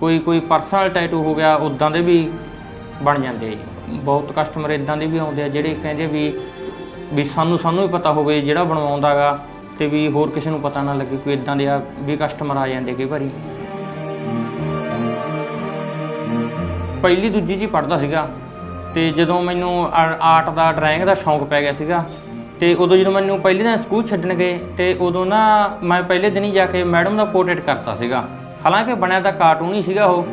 ਕੋਈ ਕੋਈ personal tattoo ਹੋ ਗਿਆ ਉਦਾਂ ਦੇ ਵੀ ਬਣ ਜਾਂਦੇ ਆ ਜੀ। ਬਹੁਤ ਕਸਟਮਰ ਇਦਾਂ ਦੇ ਵੀ ਆਉਂਦੇ ਆ, ਜਿਹੜੇ ਕਹਿੰਦੇ ਵੀ ਵੀ ਸਾਨੂੰ ਸਾਨੂੰ ਹੀ ਪਤਾ ਹੋਵੇ ਜਿਹੜਾ ਬਣਵਾਉਂਦਾਗਾ ਤੇ ਵੀ ਹੋਰ ਕਿਸੇ ਨੂੰ ਪਤਾ ਨਾ ਲੱਗੇ, ਕੋਈ ਇਦਾਂ ਦੇ ਆ ਵੀ ਕਸਟਮਰ ਆ ਜਾਂਦੇ ਕਈ ਵਾਰੀ। ਪਹਿਲੀ ਦੂਜੀ ਜੀ ਪੜਦਾ ਸੀਗਾ ਤੇ ਜਦੋਂ ਮੈਨੂੰ ਆਰਟ ਦਾ ਡਰਾਇੰਗ ਦਾ ਸ਼ੌਂਕ ਪੈ ਗਿਆ ਸੀਗਾ ਤੇ ਉਦੋਂ ਜਦੋਂ ਮੈਨੂੰ ਪਹਿਲੇ ਦਿਨ ਸਕੂਲ ਛੱਡਣ ਗਏ ਤੇ ਉਦੋਂ ਨਾ ਮੈਂ ਪਹਿਲੇ ਦਿਨ ਹੀ ਜਾ ਕੇ ਮੈਡਮ ਦਾ ਪੋਰਟਰੇਟ ਕਰਤਾ ਸੀਗਾ। ਹਾਲਾਂਕਿ ਬਣਿਆ ਤਾਂ ਕਾਰਟੂਨ ਹੀ ਸੀਗਾ ਉਹ।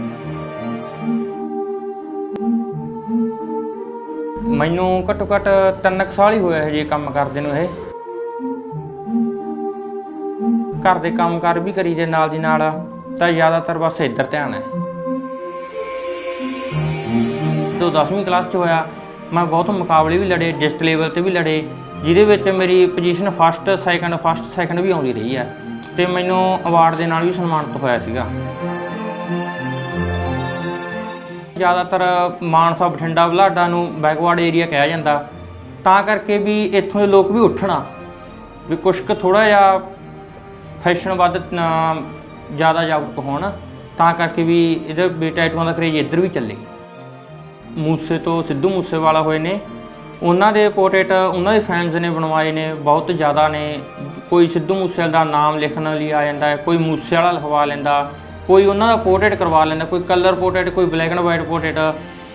ਮੈਨੂੰ ਘੱਟੋ ਘੱਟ ਤਿੰਨ ਕੁ ਸਾਲ ਹੀ ਹੋਇਆ ਹੈ ਜੀ ਕੰਮ ਕਰਦੇ ਨੂੰ ਇਹ। ਘਰ ਦੇ ਕੰਮਕਾਰ ਵੀ ਕਰੀ ਦੇ ਨਾਲ ਦੀ ਨਾਲ, ਤਾਂ ਜ਼ਿਆਦਾਤਰ ਬਸ ਇੱਧਰ ਧਿਆਨ ਹੈ। ਜਦੋਂ 10ਵੀਂ ਕਲਾਸ 'ਚ ਹੋਇਆ, ਮੈਂ ਬਹੁਤ ਮੁਕਾਬਲੇ ਵੀ ਲੜੇ, ਡਿਸਟ੍ਰਿਕਟ ਲੈਵਲ ਤੇ ਵੀ ਲੜੇ, ਜਿਹਦੇ ਵਿੱਚ ਮੇਰੀ position first second first second ਵੀ ਆਉਂਦੀ ਰਹੀ ਹੈ। ਤੇ ਮੈਨੂੰ ਅਵਾਰਡ ਦੇ ਨਾਲ ਵੀ ਸਨਮਾਨਿਤ ਹੋਇਆ ਸੀਗਾ। ਜ਼ਿਆਦਾਤਰ ਮਾਨਸਾ ਬਠਿੰਡਾ ਬਲਾਡਾ ਨੂੰ ਬੈਕਵਰਡ ਏਰੀਆ ਕਿਹਾ ਜਾਂਦਾ। ਤਾਂ ਕਰਕੇ ਵੀ ਇੱਥੋਂ ਦੇ ਲੋਕ ਵੀ ਉੱਠਣਾ, ਵੀ ਕੁਛ ਕੁ ਥੋੜਾ ਜਿਹਾ ਫੈਸ਼ਨ ਵੱਧ ਜ਼ਿਆਦਾ ਜਾਗਰੂਕ ਹੋਣ, ਤਾਂ ਕਰਕੇ ਵੀ ਇਹਦੇ ਵੀ ਟੈਟੂਆਂ ਦਾ ਕਰੇਜ ਇੱਧਰ ਵੀ ਚੱਲੇ। ਮੂਸੇ ਤੋਂ ਸਿੱਧੂ ਮੂਸੇ ਵਾਲਾ ਹੋਏ ਨੇ। ਉਹਨਾਂ ਦੇ ਪੋਰਟਰੇਟ ਉਹਨਾਂ ਦੇ ਫੈਨਸ ਨੇ ਬਣਵਾਏ ਨੇ, ਬਹੁਤ ਜ਼ਿਆਦਾ ਨੇ। ਕੋਈ ਸਿੱਧੂ ਮੂਸੇ ਦਾ ਨਾਮ ਲਿਖਣ ਲਈ ਆ ਜਾਂਦਾ ਹੈ, ਕੋਈ ਮੂਸੇਵਾਲਾ ਲਿਖਵਾ ਲੈਂਦਾ, ਕੋਈ ਉਹਨਾਂ ਦਾ ਪੋਰਟਰੇਟ ਕਰਵਾ ਲੈਂਦਾ, ਕੋਈ ਕਲਰ ਪੋਰਟਰੇਟ ਕੋਈ ਬਲੈਕ ਐਂਡ ਵਾਈਟ ਪੋਰਟਰੇਟ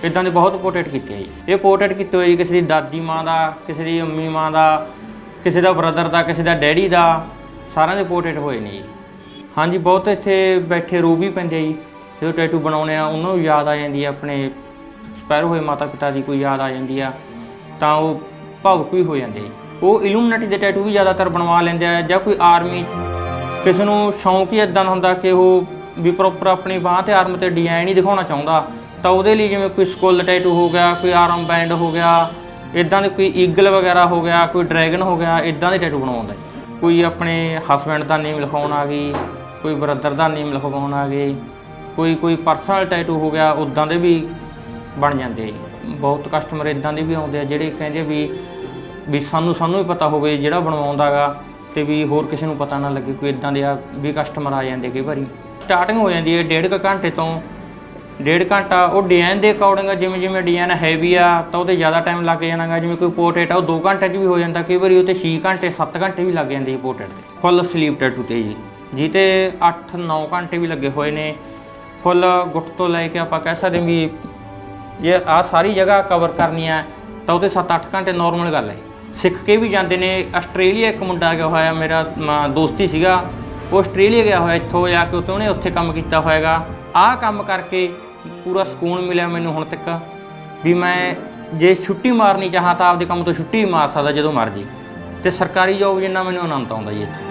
ਇਦਾਂ ਦੇ ਬਹੁਤ ਪੋਰਟਰੇਟ ਕੀਤੇ ਆ ਜੀ। ਇਹ ਪੋਰਟਰੇਟ ਕੀਤੇ ਹੋਏ ਜੀ ਕਿਸੇ ਦੀ ਦਾਦੀ ਮਾਂ ਦਾ, ਕਿਸੇ ਦੀ ਅੰਮੀ ਮਾਂ ਦਾ, ਕਿਸੇ ਦਾ ਬ੍ਰਦਰ ਦਾ, ਕਿਸੇ ਦਾ ਡੈਡੀ ਦਾ, ਸਾਰਿਆਂ ਦੇ ਪੋਰਟਰੇਟ ਹੋਏ ਨੇ ਜੀ। ਹਾਂਜੀ, ਬਹੁਤ ਇੱਥੇ ਬੈਠੇ ਰੋ ਵੀ ਪੈਂਦੇ ਆ ਜੀ। ਜਦੋਂ ਟੈਟੂ ਬਣਾਉਣੇ ਆ, ਉਹਨਾਂ ਨੂੰ ਯਾਦ ਆ ਜਾਂਦੀ ਆ, ਆਪਣੇ ਐਕਸਪਾਇਰ ਹੋਏ ਮਾਤਾ ਪਿਤਾ ਦੀ ਕੋਈ ਯਾਦ ਆ ਜਾਂਦੀ ਆ, ਤਾਂ ਉਹ ਭਾਵੁਕ ਵੀ ਹੋ ਜਾਂਦੇ ਜੀ। ਉਹ ਇਲੂਮੀਨਾਟੀ ਦੇ ਟੈਟੂ ਵੀ ਜ਼ਿਆਦਾਤਰ ਬਣਵਾ ਲੈਂਦੇ ਆ ਜਾਂ ਕੋਈ ਆਰਮੀ ਕਿਸੇ ਨੂੰ ਸ਼ੌਂਕ ਹੀ ਇਦਾਂ ਦਾ ਹੁੰਦਾ ਕਿ ਉਹ ਵੀ ਪ੍ਰੋਪਰ ਆਪਣੀ ਬਾਹ ਤੇ ਆਰਮ ਤੇ ਡਿਜ਼ਾਈਨ ਹੀ ਦਿਖਾਉਣਾ ਚਾਹੁੰਦਾ, ਤਾਂ ਉਹਦੇ ਲਈ ਜਿਵੇਂ ਕੋਈ ਸਕੁੱਲ ਟੈਟੂ ਹੋ ਗਿਆ, ਕੋਈ ਆਰਮ ਬੈਂਡ ਹੋ ਗਿਆ ਇਦਾਂ ਦੇ ਕੋਈ ਈਗਲ ਵਗੈਰਾ ਹੋ ਗਿਆ, ਕੋਈ ਡਰੈਗਨ ਹੋ ਗਿਆ ਇਦਾਂ ਦੇ ਟੈਟੂ ਬਣਵਾਉਂਦਾ ਜੀ। ਕੋਈ ਆਪਣੇ ਹਸਬੈਂਡ ਦਾ ਨੇਮ ਲਿਖਾਉਣ ਆ ਗਈ, ਕੋਈ ਬ੍ਰਦਰ ਦਾ ਨੇਮ ਲਿਖਵਾਉਣ ਆ ਗਏ, ਕੋਈ ਕੋਈ ਪਰਸਨਲ ਟੈਟੂ ਹੋ ਗਿਆ ਉਦਾਂ ਦੇ ਵੀ ਬਣ ਜਾਂਦੇ ਆ ਬਹੁਤ ਕਸਟਮਰ ਇਦਾਂ ਦੇ ਵੀ ਆਉਂਦੇ ਆ ਜਿਹੜੇ ਕਹਿੰਦੇ ਵੀ ਵੀ ਸਾਨੂੰ ਸਾਨੂੰ ਹੀ ਪਤਾ ਹੋਵੇ ਜਿਹੜਾ ਬਣਵਾਉਂਦਾਗਾ ਤੇ ਵੀ ਹੋਰ ਕਿਸੇ ਨੂੰ ਪਤਾ ਨਾ ਲੱਗੇ ਕੋਈ ਇਦਾਂ ਦੇ ਆ ਵੀ ਕਸਟਮਰ ਆ ਜਾਂਦੇ ਕਈ ਵਾਰੀ। ਸਟਾਰਟਿੰਗ ਹੋ ਜਾਂਦੀ ਹੈ ਡੇਢ ਕੁ ਘੰਟੇ ਤੋਂ। ਡੇਢ ਘੰਟਾ ਉਹ ਡਿਜ਼ਾਈਨ ਦੇ ਅਕੋਰਡਿੰਗ ਜਿਵੇਂ ਜਿਵੇਂ ਡਿਜ਼ਾਈਨ ਹੈਵੀ ਆ, ਤਾਂ ਉਹਦੇ ਜ਼ਿਆਦਾ ਟਾਈਮ ਲੱਗ ਜਾਣਾਗਾ। ਜਿਵੇਂ ਕੋਈ ਪੋਰਟਰੇਟ ਆ, ਉਹ 2 ਘੰਟੇ 'ਚ ਵੀ ਹੋ ਜਾਂਦਾ। ਕਈ ਵਾਰੀ ਉਹ ਤੇ 6 ਘੰਟੇ 7 ਘੰਟੇ ਵੀ ਲੱਗ ਜਾਂਦੇ ਪੋਰਟਰੇਟ ਤੇ। ਫੁੱਲ ਸਲੀਪ ਟੈਟੂ ਤੇ ਜੀ ਜਿਹਤੇ 8-9 ਘੰਟੇ ਵੀ ਲੱਗੇ ਹੋਏ ਨੇ। ਫੁੱਲ ਗੁੱਟ ਤੋਂ ਲੈ ਕੇ ਆਪਾਂ ਕਹਿ ਸਕਦੇ ਵੀ ਇਹ ਆ ਸਾਰੀ ਜਗ੍ਹਾ ਕਵਰ ਕਰਨੀ ਹੈ ਤਾਂ ਉਹਦੇ 7-8 ਘੰਟੇ ਨਾਰਮਲ ਗੱਲ ਹੈ। ਸਿੱਖ ਕੇ ਵੀ ਜਾਂਦੇ ਨੇ ਆਸਟ੍ਰੇਲੀਆ ਇੱਕ ਮੁੰਡਾ ਗਿਆ ਹੋਇਆ ਮੇਰਾ ਮ, ਦੋਸਤੀ ਸੀਗਾ ਉਹ ਆਸਟ੍ਰੇਲੀਆ ਗਿਆ ਹੋਇਆ ਇੱਥੋਂ ਜਾ ਕੇ ਉੱਥੇ ਉਹਨੇ ਉੱਥੇ ਕੰਮ ਕੀਤਾ ਹੋਏਗਾ ਆਹ ਕੰਮ ਕਰਕੇ ਪੂਰਾ ਸਕੂਨ ਮਿਲਿਆ ਮੈਨੂੰ ਹੁਣ ਤੱਕ ਵੀ ਮੈਂ ਜੇ ਛੁੱਟੀ ਮਾਰਨੀ ਚਾਹਾਂ ਤਾਂ ਆਪਦੇ ਕੰਮ ਤੋਂ ਛੁੱਟੀ ਮਾਰ ਸਕਦਾ ਜਦੋਂ ਮਰਜ਼ੀ। ਤੇ ਸਰਕਾਰੀ ਜੋਬ ਜਿੰਨਾ ਮੈਨੂੰ ਆਨੰਦ ਆਉਂਦਾ ਜੀ ਇੱਥੇ।